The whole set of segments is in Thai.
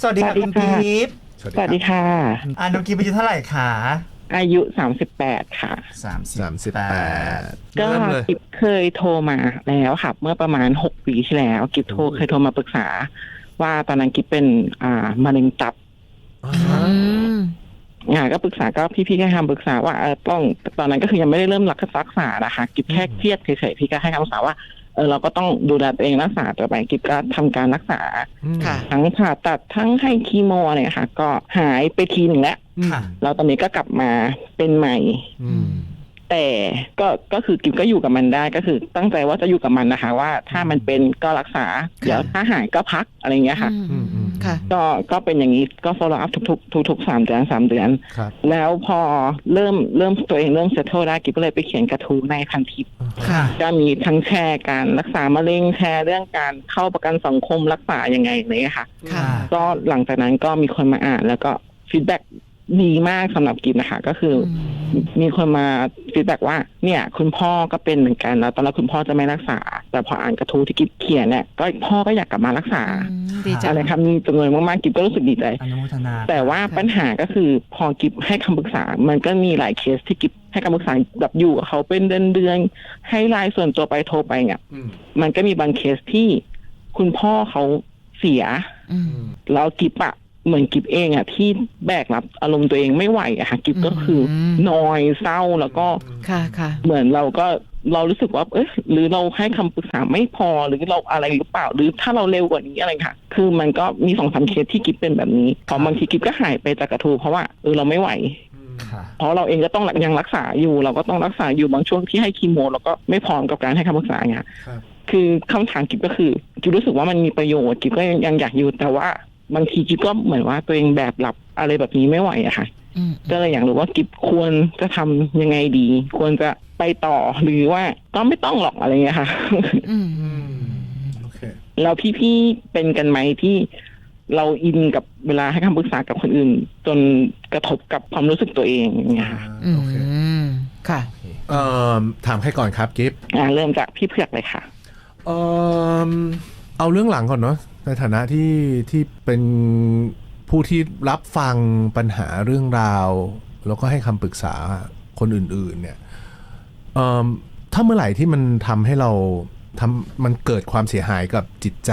สวัสดีค่ะสวัคุสณดีค่ะ กิฟต์สวัสดีค่ะ อ่าน้องกิฟต์อายุเท่าไหร่คะอายุสามสิบแปดค่ะ สามสิบสามสิบแปแปดดก็เริ่มเลย กิฟเคยโทรมาแล้วค่ะ เมื่อประมาณหกปีที่แล้ว กิฟโทรโอ้เคยโทรมาปรึกษา ว่าตอนนั้นกิฟเป็นอ่ามะเร็งตับอ่าอืฮะมอ่าก็ปรึกษาก็พี่ๆก็ให้คำปรึกษาว่าเออต้องตอนนั้นก็คือยังไม่ได้เริ่มรักษานะคะ กิฟแค่เครียดเฉยๆพี่ก็ให้คำปรึกษาว่า เออเราก็ต้องดูแลตัวเองรักษาต่อไปกิฟก็ทำการรักษา ค่ะ ทั้งผ่าตัดทั้งให้คีโมอะไรค่ะ ก็หายไปทีหนึ่งแล้วอืมค่ะแล้วตอนนี้ก็กลับมาเป็นใหม่ อืม แต่ก็ก็คือกิฟก็อยู่กับมันได้ก็คือ ตั้งใจว่าจะอยู่กับมันนะคะ ว่าถ้ามันเป็นก็รักษา เดี๋ยวถ้าหายก็พักอะไรอย่างเงี้ยค่ะ อืมอืม ค่ะ ก็ก็เป็นอย่างนี้ก็ follow up ทุกๆทุกๆสามเดือนสามเดือน ครับแล้วพอเริ่มเริ่มตัวเองเริ่ม settle ได้กิฟก็เลยไปเขียนกระทู้ในพันทิป ค่ะ ก็มีทั้งแชร์การรักษามะเร็งแชร์เรื่องการเข้าประกันสังคมรักษายังไงอะไรอย่างเงี้ยค่ะ ค่ะ ก็หลังจากนั้นก็มีคนมาอ่านแล้วก็ฟีดแบ็ ดีมากสำหรับกิฟนะคะก็คืออมีคนมาฟีดแบ็กว่า เนี่ย คุณพ่อก็เป็นเหมือนกันแล้วตอนแรกคุณพ่อจะไม่รักษา แต่พออ่านกระทู้ที่กิฟเขียนเนี่ยก็พ่อก็อยากกลับมารักษาอืมดีจังอะไรครับมีจำนวนมากๆกิฟก็รู้สึกดีใจอนุโมทนาแต่ว่าปัญหาก็คือพอกิฟให้คำปรึกษา มันก็มีหลายเคสที่กิฟให้คำปรึกษาแบบอยู่กับเขาเป็นเดือนเดือนๆให้ไลน์ส่วนตัวไปโทรไปเนี่ยอืมมันก็มีบางเคสที่คุณพ่อเขาเสียอืมแล้วกิฟอะ เหมือนกิฟเองอะที่แบกรับอารมณ์ตัวเองไม่ไหวอะค่ะกิฟก็คืออมนอยเศร้าแล้วก็ค่ะค่ะเหมือนเราก็เรารู้สึกว่า เอ๊ะหรือเราให้คำปรึกษาไม่พอหรือเราอะไรหรือเปล่า หรือถ้าเราเร็วกว่านี้อะไรค่ะ คือมันก็มีสองสามเคสที่กิฟเป็นแบบนี้พอบางทีกิฟก็หายไปจากกระทูเพราะว่าเออเราไม่ไหวค่ะเพราะเราเองก็ต้องยังรักษาอยู่ เราก็ต้องรักษาอยู่บางช่วงที่ให้คีโมเราก็ไม่พร้อมกับการให้คำปรึกษาเนี่ยครับคือคำถามกิฟก็คือกิฟรู้สึกว่ามันมีประโยชน์กิฟก็ยังยังอยากอยู่แต่ว่า บางทีกิฟก็เหมือนว่าตัวเองแบบหลับอะไรแบบนี้ไม่ไหวอะค่ะอืมก็เลยอยากรู้ว่ากิฟควรจะทำยังไงดี ควรจะไปต่อหรือว่าก็ไม่ต้องหรอกอะไรเงี้ยค่ะอืมอืมโอเคแล้วพี่ๆเป็นกันไหมที่เราอินกับเวลาให้คำปรึกษากับคนอื่น จนกระทบกับความรู้สึกตัวเองอย่างเงี้ยค่ะอืโอเคมค่ะเอ่อถามใครก่อนครับกิฟอ่าเริ่มจากพี่เผือกเลยค่ะเอ่อเอาเรื่องหลังก่อนเนาะ ในฐานะที่ที่เป็นผู้ที่รับฟังปัญหาเรื่องราว แล้วก็ให้คำปรึกษาคนอื่น ๆ เนี่ยเอ่อถ้าเมื่อไหร่ที่มันทำให้เราทำมันเกิดความเสียหายกับจิตใจ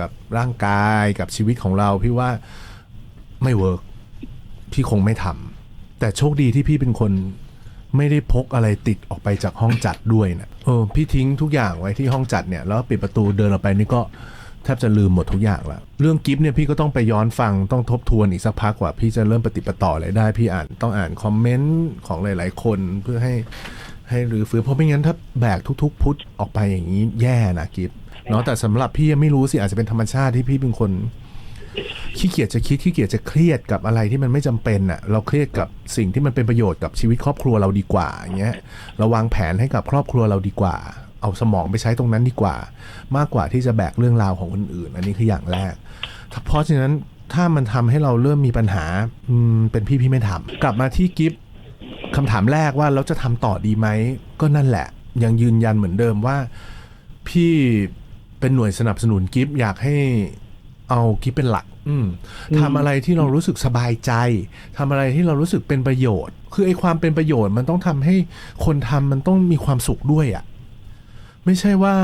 กับร่างกายกับชีวิตของเรา พี่ว่าไม่เวิร์กพี่คงไม่ทำแต่โชคดีที่พี่เป็นคนไม่ได้พกอะไรติดออกไปจากห้องจัดด้วยนะเออพี่ทิ้งทุกอย่างไว้ที่ห้องจัดเนี่ย แล้วปิดประตูเดินออกไปนี่ก็ แทบจะลืมหมดทุกอย่างละเรื่องกิฟต์เนี่ยพี่ก็ต้องไปย้อนฟังต้องทบทวนอีกสักพักกว่า พี่จะเริ่มปฏิปต่ออะไรได้พี่อ่านต้องอ่านคอมเมนต์ของหลาย ๆ คนเพื่อให้ให้หรือฟื้นเพราะไม่งั้นถ้าแบกทุก ๆ พุทธออกไปอย่างนี้แย่นะกิฟต์เนาะแต่สำหรับพี่ยังไม่รู้สิอาจจะเป็นธรรมชาติที่พี่เป็นคนขี้เกียจจะคิดขี้เกียจจะเครียดกับอะไรที่มันไม่จำเป็นอะ เราเครียดกับสิ่งที่มันเป็นประโยชน์กับชีวิตครอบครัวเราดีกว่าอย่างเงี้ยเราวางแผนให้กับครอบครัวเราดีกว่า เอาสมองไปใช้ตรงนั้นดีกว่า มากกว่าที่จะแบกเรื่องราวของคนอื่น อันนี้คืออย่างแรก เพราะฉะนั้นถ้ามันทำให้เราเริ่มมีปัญหาอืมเป็นพี่พี่ไม่ทำกลับมาที่กิฟคำถามแรกว่าเราจะทำต่อดีไหมก็นั่นแหละ ยังยืนยันเหมือนเดิมว่า พี่เป็นหน่วยสนับสนุนกิฟอยากให้เอากิฟเป็นหลัก อืมทำอะไรที่เรารู้สึกสบายใจทำอะไรที่เรารู้สึกเป็นประโยชน์ คือไอ้ความเป็นประโยชน์มันต้องทำให้คนทำมันต้องมีความสุขด้วยอะ่ะ ไม่ใช่ว่า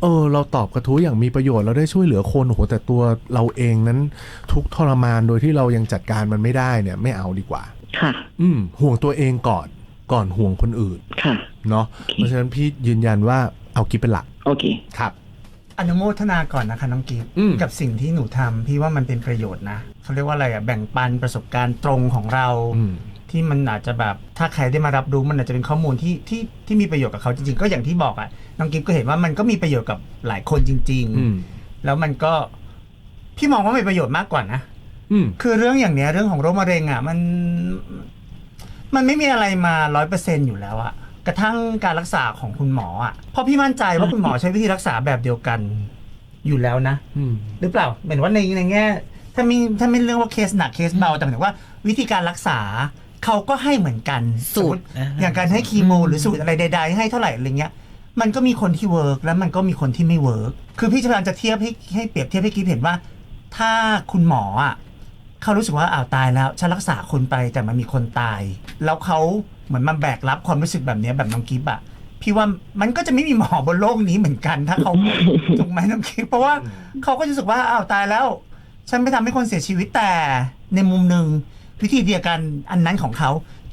เออ เราตอบกระทู้อย่างมีประโยชน์เราได้ช่วยเหลือคนโหแต่ตัวเราเองนั้นทุกข์ทรมานโดยที่เรายังจัดการมันไม่ได้เนี่ย ไม่เอาดีกว่า ค่ะ อืม ห่วงตัวเองก่อนก่อนห่วงคนอื่น ค่ะ เนาะเพราะฉะนั้นพี่ยืนยันว่าเอากิฟเป็นหลัก โอเค ครับ อนุโมทนาก่อนนะคะน้องกิฟต์อืม กับสิ่งที่หนูทำพี่ว่ามันเป็นประโยชน์นะเขาเรียกว่าอะไรอะแบ่งปันประสบการณ์ตรงของเรา อืม ที่มันอาจจะแบบถ้าใครได้มารับรู้มันอาจจะเป็นข้อมูลที่ที่ที่มีประโยชน์กับเขาจริงๆ ก็อย่างที่บอกอะน้องกิฟต์ก็เห็นว่ามันก็มีประโยชน์กับหลายคนจริง อืม ๆ แล้วมันก็พี่มองว่ามีประโยชน์มากกว่านะ อืม คือเรื่องอย่างเนี้ยเรื่องของโรคมะเร็งอะมัน มันไม่มีอะไรมาร้อยเปอร์เซ็นอยู่แล้วอะกระทั่งการรักษาของคุณหมออะเพราะพี่มั่นใจว่าคุณหมอใช้วิธีรักษาแบบเดียวกันอยู่แล้วนะ อืม หรือเปล่าเหมือนว่าในในแง่ ถ้ามีถ้าไม่เรื่องว่าเคสหนักเคสเบาแต่หมายถึงว่าวิธีการรักษา เขาก็ให้เหมือนกันสูตรสมมุติอย่างการให้คีโม หรือสูตรอะไรใดๆให้เท่าไหร่อะไรเงี้ยมันก็มีคนที่เวิร์กแล้วมันก็มีคนที่ไม่เวิร์กคือพี่จะพยายามจะเทียบให้ให้เปรียบเทียบให้กิ๊บเห็นว่า ถ้าคุณหมออะเขารู้สึกว่าอ้าวตายแล้วฉันรักษาคนไปแต่มันมีคนตาย แล้วเขาเหมือนมาแบกรับความรู้สึกแบบเนี้ยแบบน้องกิฟอะพี่ว่ามันก็จะไม่มีหมอบนโลกนี้เหมือนกัน ถ้าเขาถูกไหมน้องกิฟเพราะว่าเขาก็จะรู้สึกว่าอ้าวตายแล้ว ฉันไม่ทำให้คนเสียชีวิตแต่ในมุมหนึ่ง วิธีเดียวกันอันนั้นของเขา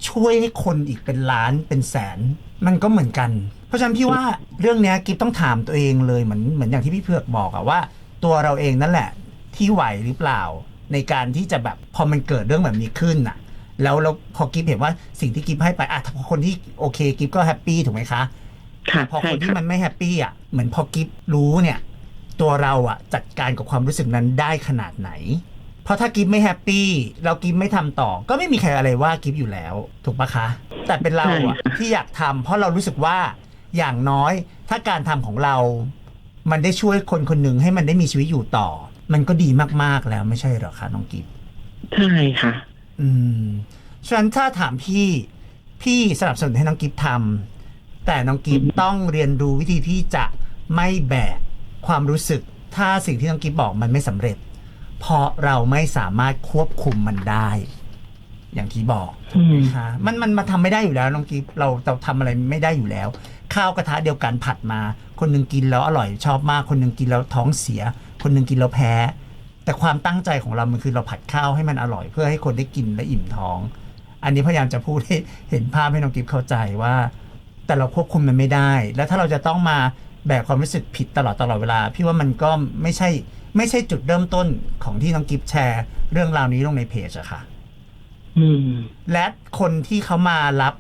ช่วยให้คนอีกเป็นล้านเป็นแสน มันก็เหมือนกัน เพราะฉะนั้นพี่ว่าเรื่องเนี้ยกิฟต้องถามตัวเองเลยเหมือนเหมือนอย่างที่พี่เผือกบอกอะว่า ตัวเราเองนั่นแหละ ที่ไหวหรือเปล่า ในการที่จะแบบพอมันเกิดเรื่องแบบนี้ขึ้นน่ะแล้วแล้วพอกิฟเห็นว่าสิ่งที่กิฟให้ไปอะถ้าคนที่โอเคกิฟก็แฮปปี้ถูกไหมคะค่ะพอใช่คนที่ค่ะมันไม่แฮปปี้อะเหมือนพอกิฟรู้เนี่ย ตัวเราอะจัดการกับความรู้สึกนั้นได้ขนาดไหนเพ ราะถ้ากิฟไม่แฮปปี้เรากิฟไม่ทำต่อ ก็ไม่มีใครอะไรว่ากิฟอยู่แล้ว ถูกปะคะ แต่เป็นเราอะที่อยากทำเพราะเรารู้สึกว่าอย่างน้อยถ้าการทำของเรา มันได้ช่วยคนคนหนึ่งให้มันได้มีชีวิตอยู่ต่อ มันก็ดีมากๆแล้วไม่ใช่เหรอคะน้องกิฟใช่ค่ะ อืมฉะนั้นถ้าถามพี่พี่สนับสนุนให้น้องกิฟทำแต่น้องกิฟต้องเรียนรู้วิธีที่จะไม่แบกความรู้สึก ถ้าสิ่งที่น้องกิฟบอกมันไม่สำเร็จ เพราะเราไม่สามารถควบคุมมันได้ อย่างที่บอกอืมนะคะมันมันมาทำไม่ได้อยู่แล้วน้องกิฟเราเราทำอะไรไม่ได้อยู่แล้ว ข้าวกระทะเดียวกันผัดมา คนหนึ่งกินแล้วอร่อยชอบมากคนหนึ่งกินแล้วท้องเสีย คนหนึ่งกินแล้วแพ้ แต่ความตั้งใจของเรามันคือเราผัดข้าวให้มันอร่อยเพื่อให้คนได้กินและอิ่มท้อง อันนี้พยายามจะพูดให้เห็นภาพให้น้องกิฟเข้าใจว่า แต่เราควบคุมมันไม่ได้ แล้วถ้าเราจะต้องมา แบกความรู้สึกผิดตลอดตลอดเวลา พี่ว่ามันก็ไม่ใช่ไม่ใช่จุดเริ่มต้นของที่น้องกิฟแชร์ เรื่องราวนี้ลงในเพจอะค่ะอืมและคนที่เขามารับ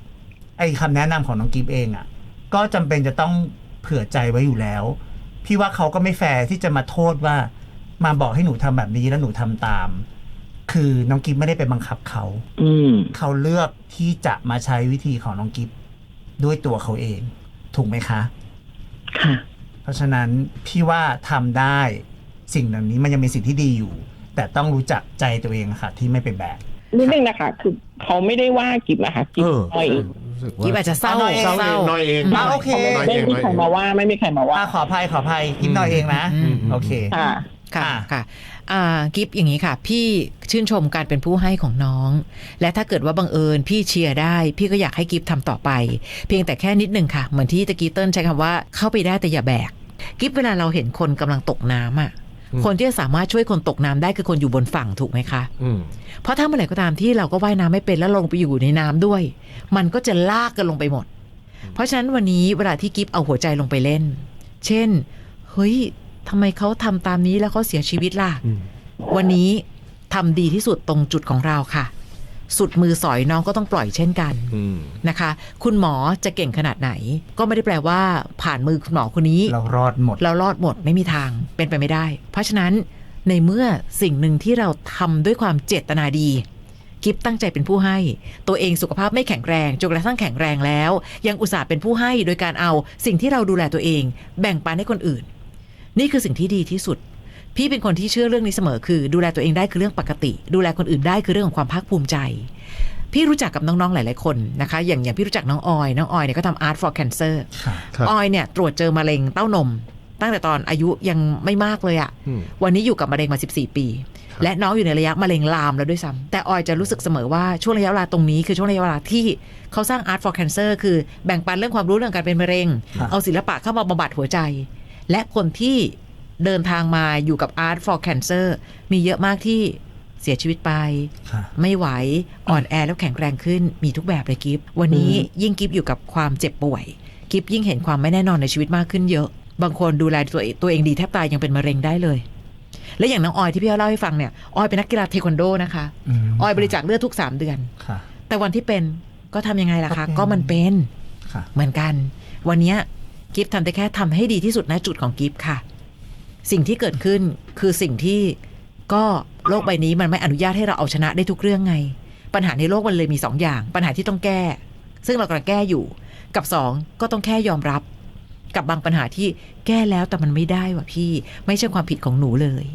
ไอ้คำแนะนำของน้องกิฟเองอะ่ะก็จำเป็นจะต้องเผื่อใจไว้อยู่แล้ว พี่ว่าเขาก็ไม่แฟร์ที่จะมาโทษว่า มาบอกให้หนูทำแบบนี้แล้วหนูทำตาม คือน้องกิฟไม่ได้ไปบังคับเขาอืมเขาเลือกที่จะมาใช้วิธีของน้องกิฟด้วยตัวเขาเอง ถูกไหมคะค่ะ เพราะฉะนั้นพี่ว่าทำได้สิ่งเหล่านี้มันยังเป็นสิ่งที่ดีอยู่ แต่ต้องรู้จักใจตัวเองอะค่ะ ที่ไม่ไปแบกนิดนึงนะคะ คือเขาไม่ได้ว่ากิฟนะคะกิฟเออน้อยเองรู้สึกกิฟว่าอาจจะเศร้าเอาหน่อยเศร้าเองน้อยเองอะโอเคน้อยไม่เองมีน้อยใครเองมาว่าไม่มีใครมาว่าอะขออภัยขออภัยกิฟหน่อยเองนะอืมโอเคค่ะค่ะอ่าค่ะอ่า กิฟอย่างนี้ค่ะ พี่ชื่นชมการเป็นผู้ให้ของน้อง และถ้าเกิดว่าบังเอิญพี่เชียร์ได้ พี่ก็อยากให้กิฟทำต่อไป เพียงแต่แค่นิดนึงค่ะ เหมือนที่ตะกี้เติ้ลใช้คำว่าเข้าไปได้แต่อย่าแบก กิฟเวลาเราเห็นคนกำลังตกน้ำอะคนที่จะสามารถช่วยคนตกน้ำได้คือคนอยู่บนฝั่งถูกไหมคะอืมเพราะถ้าเมื่อไหร่ก็ตามที่เราก็ว่ายน้ำไม่เป็นแล้วลงไปอยู่ในน้ำด้วย มันก็จะลากกันลงไปหมด เพราะฉะนั้นวันนี้เวลาที่กิฟเอาหัวใจลงไปเล่น เช่น เฮ้ย ทำไมเขาทำตามนี้แล้วเขาเสียชีวิตล่ะอืมวันนี้ทำดีที่สุดตรงจุดของเราค่ะ สุดมือสอยน้องก็ต้องปล่อยเช่นกันอืมนะคะ คุณหมอจะเก่งขนาดไหน ก็ไม่ได้แปลว่า ผ่านมือคุณหมอคนนี้ เรารอดหมด เรารอดหมดไม่มีทางเป็นไปไม่ได้ เพราะฉะนั้นในเมื่อสิ่งหนึ่งที่เราทำด้วยความเจตนาดีกิฟตั้งใจเป็นผู้ให้ ตัวเองสุขภาพไม่แข็งแรงจนกระทั่งแข็งแรงแล้ว ยังอุตส่าห์เป็นผู้ให้โดยการเอาสิ่งที่เราดูแลตัวเอง แบ่งปันให้คนอื่น นี่คือสิ่งที่ดีที่สุด พี่เป็นคนที่เชื่อเรื่องนี้เสมอคือ ดูแลตัวเองได้คือเรื่องปกติ ดูแลคนอื่นได้คือเรื่องของความภาคภูมิใจ พี่รู้จักกับน้องๆหลาย ๆ คนนะคะ อย่างอย่างพี่รู้จักน้องออยน้องออยเนี่ยก็ทำ Art for Cancer ค่ะครับออยเนี่ยตรวจเจอมะเร็งเต้านม ตั้งแต่ตอนอายุยังไม่มากเลยอะอืมวันนี้อยู่กับมะเร็งมา 14 ปีครับและน้องอยู่ในระยะมะเร็งลามแล้วด้วยซ้ำแต่ออยจะรู้สึกเสมอว่าช่วงระยะเวลาตรงนี้คือช่วงระยะเวลาที่เขาสร้าง Art for Cancer คือแบ่งปันเรื่องความรู้เรื่องการเป็นมะเร็งครับเอาศิลปะเข้ามาบำบัดหัวใจ และคนที่เดินทางมาอยู่กับ Art for Cancer มีเยอะมากที่เสียชีวิตไปค่ะไม่ไหวอ่อนแอแล้วแข็งแรงขึ้นมีทุกแบบเลยกิฟวันนี้ยิ่งกิฟอยู่กับความเจ็บป่วย กิฟยิ่งเห็นความไม่แน่นอนในชีวิตมากขึ้นเยอะ บางคนดูแลตัวเองตัวเองดีแทบตายยังเป็นมะเร็งได้เลย และอย่างน้องออยที่พี่เล่าให้ฟังเนี่ยออยเป็นนักกีฬาเทควันโดนะคะอืมออยบริจาคเลือดทุก3เดือนค่ะแต่วันที่เป็นก็ทำยังไงล่ะคะ ก็เป็นก็มันเป็นค่ะเหมือนกัน วันเนี้ย กิฟทำได้แค่ทำให้ดีที่สุดณจุดของกิฟค่ะ สิ่งที่เกิดขึ้นคือสิ่งที่ก็โลกใบนี้มันไม่อนุญาตให้เราเอาชนะได้ทุกเรื่องไง ปัญหาในโลกมันเลยมีสองอย่าง ปัญหาที่ต้องแก้ ซึ่งเรากำลังแก้อยู่ กับสองก็ต้องแค่ยอมรับ กับบางปัญหาที่แก้แล้วแต่มันไม่ได้ว่ะพี่ ไม่ใช่ความผิดของหนูเลย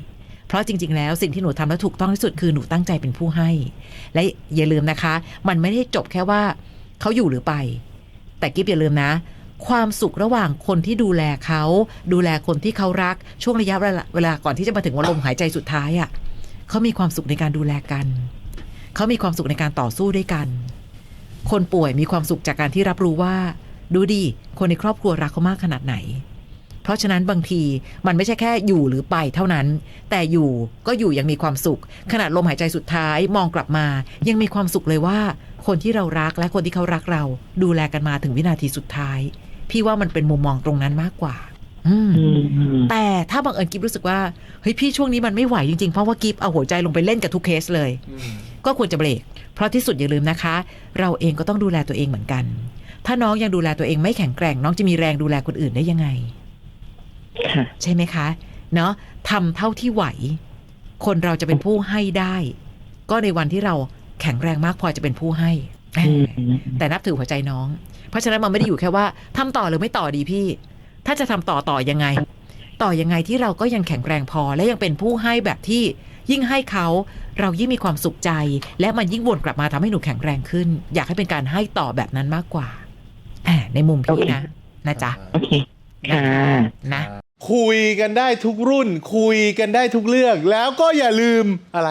เพราะจริง ๆ แล้วสิ่งที่หนูทำแล้วถูกต้องที่สุดคือหนูตั้งใจเป็นผู้ให้ และอย่าลืมนะคะ มันไม่ได้จบแค่ว่าเขาอยู่หรือไป แต่กิฟอย่าลืมนะ ความสุขระหว่างคนที่ดูแลเขา ดูแลคนที่เขารักช่วงระยะเวลาก่อนที่จะมาถึงวันลมหายใจสุดท้ายอะ่ะเขามีความสุขในการดูแลกัน เขามีความสุขในการต่อสู้ด้วยกัน คนป่วยมีความสุขจากการที่รับรู้ว่า ดูดิคนในครอบครัวรักเขามากขนาดไหน เพราะฉะนั้นบางทีมันไม่ใช่แค่อยู่หรือไปเท่านั้น แต่อยู่ก็อยู่ยังมีความสุข ขนาดลมหายใจสุดท้ายมองกลับมา ยังมีความสุขเลยว่า คนที่เรารักและคนที่เขารักเรา ดูแลกันมาถึงวินาทีสุดท้าย พี่ว่ามันเป็นมุมมองตรงนั้นมากกว่าอืมอืมแต่ถ้าบังเอิญกิฟรู้สึกว่าเฮ้ยพี่ช่วงนี้มันไม่ไหวจริงๆ เพราะว่ากิฟเอาหัวใจลงไปเล่นกับทุกเคสเลย ก็ควรจะเบรก เพราะที่สุดอย่าลืมนะคะ เราเองก็ต้องดูแลตัวเองเหมือนกัน ถ้าน้องยังดูแลตัวเองไม่แข็งแกร่ง น้องจะมีแรงดูแลคนอื่นได้ยังไงค่ะใช่ไหมคะ เนาะทำเท่าที่ไหว คนเราจะเป็นผู้ให้ได้ ก็ในวันที่เราแข็งแรงมากพอจะเป็นผู้ให้อืมแต่นับถือหัวใจน้อง เพราะฉะนั้นมันไม่ได้อยู่แค่ว่าทำต่อหรือไม่ต่อดีพี่ ถ้าจะทำต่อต่อยังไง ต่อยังไงที่เราก็ยังแข็งแรงพอและยังเป็นผู้ให้แบบที่ยิ่งให้เขาเรายิ่งมีความสุขใจ และมันยิ่งวนกลับมาทำให้หนูแข็งแรงขึ้น อยากให้เป็นการให้ต่อแบบนั้นมากกว่าอ่าในมุมพี่นะ นะจ๊ะโอเคค่ะนะ คุยกันได้ทุกรุ่น คุยกันได้ทุกเรื่อง แล้วก็อย่าลืมอะไร